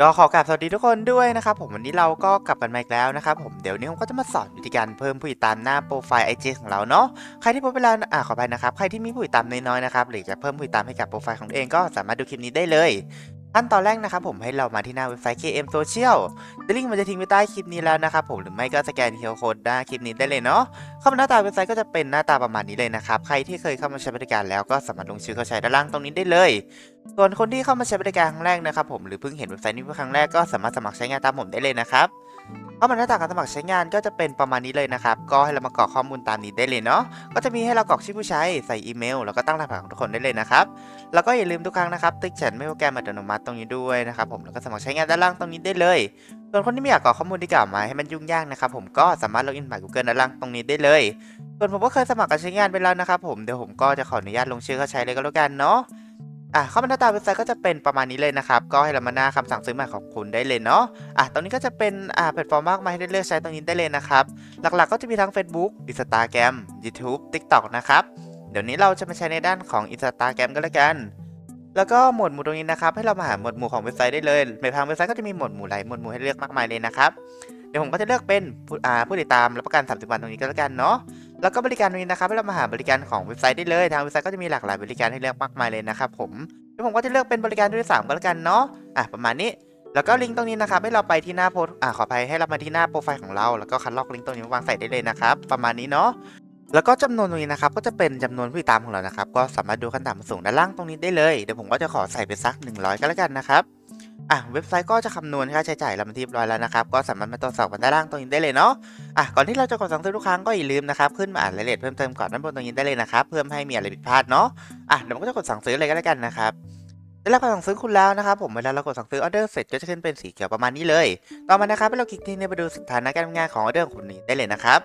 ก็ขอกราบสวัสดีทุกคนด้วยนะครับผมวันนี้เราก็กลับกันมาอีกแล้วนะครับผมเดี๋ยวนี้ผมก็จะมาสอนวิธีการเพิ่มผู้ติดตามหน้าโปรไฟล์ IG ของเราเนาะใครที่พบเวลาอ่าขออภัยนะครับใครที่มีผู้ติดตามน้อยๆนะครับหรือจะเพิ่มผู้ติดตามให้กับโปรไฟล์ของตัวเองก็สามารถดูคลิปนี้ได้เลย ขั้นตอนแรกนะครับผมให้เรามาที่หน้าเว็บไซต์ KM Social ลิงก์มันจะทิ้งไว้ใต้คลิปนี้แล้วนะครับผมหรือไม่ก็สแกน QR Code หน้าคลิปนี้ได้เลยเนาะเข้ามาหน้าตาเว็บไซต์ก็จะเป็นหน้าตาประมาณนี้เลยนะครับใครที่เคยเข้ามาใช้บริการแล้วก็สามารถลงชื่อเข้าใช้ด้านล่างตรงนี้ได้เลย ส่วนคนที่เข้ามาใช้บริการครั้งแรกนะครับผมหรือเพิ่งเห็นเว็บไซต์นี้เป็นครั้งแรกก็สามารถสมัครใช้งานตามผมได้เลยนะครับ เข้ามาหน้าต่างการสมัครใช้งานก็จะเป็นประมาณนี้เลยนะครับ ก็ให้เรามากรอกข้อมูลตามนี้ได้เลยเนาะ ก็จะมีให้เรากรอกชื่อผู้ใช้ ใส่อีเมล แล้วก็ตั้งรหัสผ่านของทุกคนได้เลยนะครับ แล้วก็อย่าลืมทุกครั้งนะครับ ติ๊กแชทไม่โปรแกรมอัตโนมัติตรงนี้ด้วยนะครับผม แล้วก็สมัครใช้งานด้านล่างตรงนี้ได้เลย ส่วนคนที่ไม่อยากกรอกข้อมูลที่กล่าวมาให้มันยุ่งยากนะครับผม ก็สามารถล็อกอินผ่าน Google ด้านล่างตรงนี้ได้เลย ส่วนผมก็เคยสมัครการใช้งานไปแล้วนะครับผม เดี๋ยวผมก็จะขออนุญาตลงชื่อเข้าใช้เลยก็แล้วกันเนาะ อะเข้ามาหน้าตาเว็บไซต์ก็จะเป็นประมาณนี้เลยนะครับ ก็ให้เรามาหน้าคำสั่งซื้อใหม่ของคุณได้เลยเนาะอะตรงนี้ก็จะเป็นอ่าแพลตฟอร์มมากมายให้ได้เลือกใช้ตรงนี้ได้เลยนะครับ หลักๆก็จะมีทั้ง Facebook Instagram YouTube TikTok นะครับ เดี๋ยวนี้เราจะมาใช้ในด้านของ Instagram ก็แล้วกันแล้วก็หมวดหมู่ตรงนี้นะครับให้เรามาหาหมวดหมู่ของเว็บไซต์ได้เลยในทางเว็บไซต์ก็จะมีหมวดหมู่หลายหมวดหมู่ให้เลือกมากมายเลยนะครับ เดี๋ยวผมก็จะเลือกเป็นผู้อ่าผู้ติดตามรับประกัน 30 วันตรงนี้ก็แล้วกันเนาะ แล้วก็บริการนี้นะครับให้เรามาหาบริการของเว็บไซต์ได้เลย ทางเว็บไซต์ก็จะมีหลากหลายบริการให้เลือกมากมายเลยนะครับผมเดี๋ยวผมก็จะเลือกเป็นบริการที่สามก็แล้วกันเนาะอะประมาณนี้แล้วก็ลิงก์ตรงนี้นะครับให้เราไปที่หน้าโพสอ่าขออภัยให้เรามาที่หน้าโปรไฟล์ของเราแล้วก็คัดลอกลิงก์ตรงนี้มาวางใส่ได้เลยนะครับ ประมาณนี้เนาะแล้วก็จำนวนตรงนี้นะครับก็จะเป็นจำนวนผู้ติดตามของเรานะครับ ก็สามารถดูขั้นต่ำสูงด้านล่างตรงนี้ได้เลยเดี๋ยวผมก็จะขอใส่ไปสัก 100 ก็แล้วกันนะครับ อะเว็บไซต์ก็จะคำนวณค่าใช้จ่ายเรามาที่เรียบร้อยแล้วนะครับ ก็สามารถมาตรวจสอบกันด้านล่างตรงนี้ได้เลยเนาะอะก่อนที่เราจะกดสั่งซื้อทุกครั้งก็อย่าลืมนะครับขึ้นมาอ่านรายละเอียดเพิ่มเติมก่อนด้านบนตรงนี้ได้เลยนะครับเพื่อไม่ให้มีอะไรผิดพลาดเนาะอะเดี๋ยวผมก็จะกดสั่งซื้อเลยก็แล้วกันนะครับได้รับการสั่งซื้อคุณแล้วนะครับผมเวลาเรากดสั่งซื้อออเดอร์เสร็จก็จะขึ้นเป็นสีเขียวประมาณนี้เลย ต่อมานะครับให้เราคลิกที่นี่ไปดูสถานะการทำงานของออเดอร์ของคุณนี้ได้เลยนะครับ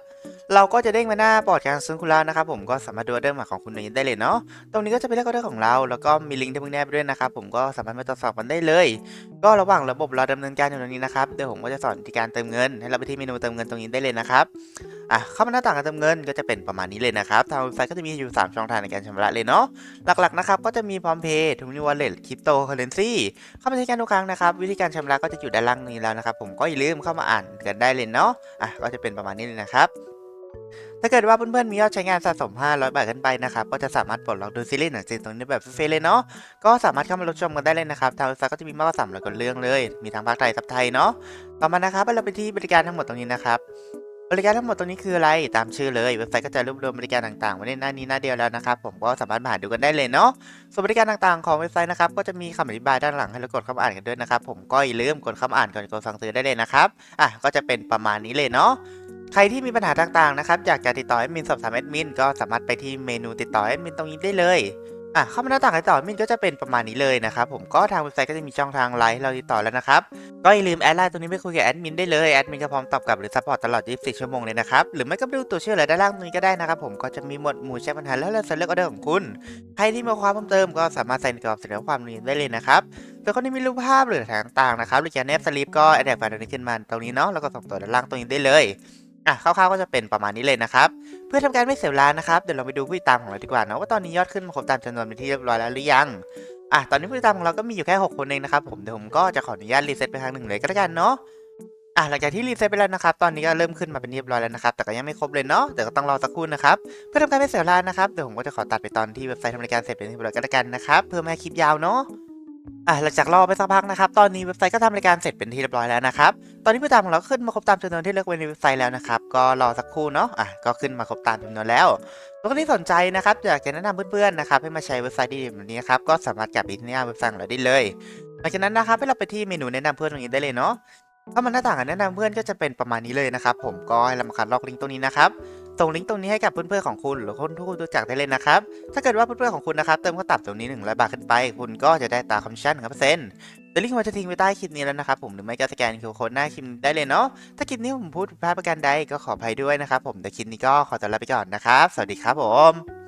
เราก็จะเด้งมาหน้าบอร์ดการซื้อคุณแล้วนะครับผมก็สามารถดูออเดอร์ใหม่ของคุณนี้ได้เลยเนาะตรงนี้ก็จะเป็นเลขออเดอร์ของเรา แล้วก็มีลิงก์ที่เพิ่งแนบไปด้วยนะครับผมก็สามารถมาตรวจสอบกันได้เลย ก็ระหว่างระบบเราดำเนินการอยู่ตรงนี้นะครับเดี๋ยวผมก็จะสอนวิธีการเติมเงิน ให้เราไปที่เมนูเติมเงินตรงนี้ได้เลยนะครับอะเข้ามาหน้าต่างการเติมเงินก็จะเป็นประมาณนี้เลยนะครับทางเว็บไซต์ก็จะมีอยู่ 3 ช่องทางในการชำระเลยเนาะหลักๆนะครับก็จะมีพร้อมเพย์ทูนิวอลเล็ตคริปโตเคอเรนซีเข้ามาใช้งานทุกครั้งนะครับวิธีการชำระก็จะอยู่ด้านล่างนี้แล้วนะครับผมก็อย่าลืมเข้ามาอ่านกันได้เลยเนาะอะก็จะเป็นประมาณนี้เลยนะครับ ถ้าเกิดว่าเพื่อนๆมียอดใช้งานสะสม 500 บาทขึ้นไปนะครับ ก็จะสามารถปลดล็อกดูซีรีส์หนังจีนตรงนี้แบบฟรีๆเลยเนาะ ก็สามารถเข้ามารับชมกันได้เลยนะครับ ทางเว็บไซต์ก็จะมีมากกว่า300กว่าเรื่องเลย มีทั้งภาคไทยซับไทยเนาะ ต่อมานะครับเราไปที่บริการทั้งหมดตรงนี้นะครับ บริการทั้งหมดตรงนี้คืออะไร ตามชื่อเลย เว็บไซต์ก็จะรวบรวมบริการต่างๆ ไว้ในหน้านี้หน้าเดียวแล้วนะครับ ผมก็สามารถมาหาดูกันได้เลยเนาะ ส่วนบริการต่างๆ ของเว็บไซต์นะครับ ก็จะมีคำอธิบายด้านหลังให้เรากดเข้ามาอ่านกันด้วยนะครับ ผมก็อย่าลืมกดเข้ามาอ่านก่อนกดสั่งซื้อได้เลยนะครับ อะ ก็จะเป็นประมาณนี้เลยเนาะ ใครที่มีปัญหาต่างๆนะครับอยากจะติดต่อแอดมินสอบถามแอดมินก็สามารถไปที่เมนูติดต่อแอดมินตรงนี้ได้เลยอะเข้ามาหน้าต่างติดต่อแอดมินก็จะเป็นประมาณนี้เลยนะครับผมก็ทางเว็บไซต์ก็จะมีช่องทางไลน์ให้เราติดต่อแล้วนะครับก็อย่าลืมแอดไลน์ตรงนี้ไปคุยกับแอดมินได้เลยแอดมินก็พร้อมตอบกลับหรือซัพพอร์ตตลอด 24 ชั่วโมงเลยนะครับหรือไม่ก็ไปดูตัวชื่ออะไรด้านล่างตรงนี้ก็ได้นะครับผมก็จะมีหมวดหมู่แจ้งปัญหาแล้วเราจะเลือกออเดอร์ของคุณใครที่มีความเพิ่มเติมก็สามารถใส่ในกรอบเสนอความนี้ได้เลยนะครับส่วนคนที่มีรูปภาพหรือต่างๆนะครับหรือจะแนบสลิปก็แอดแอดไฟล์ตรงนี้ขึ้นมาตรงนี้เนาะแล้วก็ส่งตัวด้านล่างตรงนี้ได้เลย อะคร่าวๆก็จะเป็นประมาณนี้เลยนะครับ เพื่อทำการไม่เสียเวลานะครับ เดี๋ยวเราไปดูผู้ติดตามของเราดีกว่านะว่าตอนนี้ยอดขึ้นมาครบตามจำนวนเป็นที่เรียบร้อยแล้วหรือยังอะตอนนี้ผู้ติดตามของเราก็มีอยู่แค่ 6 คนเองนะครับผมเดี๋ยวผมก็จะขออนุญาตรีเซ็ตไปทางหนึ่งเลยก็แล้วกันเนาะอะหลังจากที่รีเซ็ตไปแล้วนะครับ ตอนนี้ก็เริ่มขึ้นมาเป็นเรียบร้อยแล้วนะครับแต่ก็ยังไม่ครบเลยเนาะเดี๋ยวก็ต้องรอสักครู่นะครับเพื่อทำการไม่เสียเวลานะครับเดี๋ยวผมก็จะขอตัดไปตอนที่เว็บไซต์ทำรายการเสร็จเป็นที่เรียบร้อยก็แล้วกันนะครับเพื่อไม่ให้คลิปยาวเนาะ อะหลังจากรอไปสักพักนะครับ ตอนนี้เว็บไซต์ก็ทำรายการเสร็จเป็นที่เรียบร้อยแล้วนะครับ ตอนนี้ผู้ตามของเราขึ้นมาครบตามจำนวนที่เลือกไว้ในเว็บไซต์แล้วนะครับ ก็รอสักครู่เนาะ อะ ก็ขึ้นมาครบตามจำนวนแล้วแล้วก็ที่สนใจนะครับ อยากจะแนะนำเพื่อนๆนะครับให้มาใช้เว็บไซต์ดีๆแบบนี้นะครับ ก็สามารถกลับไปที่หน้าเว็บไซต์ของเราได้เลย หลังจากนั้นนะครับให้เราไปที่เมนูแนะนำเพื่อนตรงนี้ได้เลยเนาะถ้ามันหน้าต่างแนะนำเพื่อนก็จะเป็นประมาณนี้เลยนะครับ ผมก็ให้เรามาคัดลอกลิงก์ตรงนี้นะครับ ส่งลิงก์ตรงนี้ให้กับเพื่อนๆของคุณหรือคนที่คุณรู้จักได้เลยนะครับ ถ้าเกิดว่าเพื่อนๆของคุณนะครับเติมข้าตับตรงนี้100บาทขึ้นไป คุณก็จะได้ตาคอมมิชชั่น1%เดี๋ยวลิงก์ผมจะทิ้งไว้ใต้คลิปนี้แล้วนะครับผมหรือไม่ก็สแกนคิวโค้ดหน้าคลิปได้เลยเนาะถ้าคลิปนี้ผมพูดผิดพลาดประการใดก็ขออภัยด้วยนะครับผมแต่คลิปนี้ก็ขอตัวลาไปก่อนนะครับ สวัสดีครับผม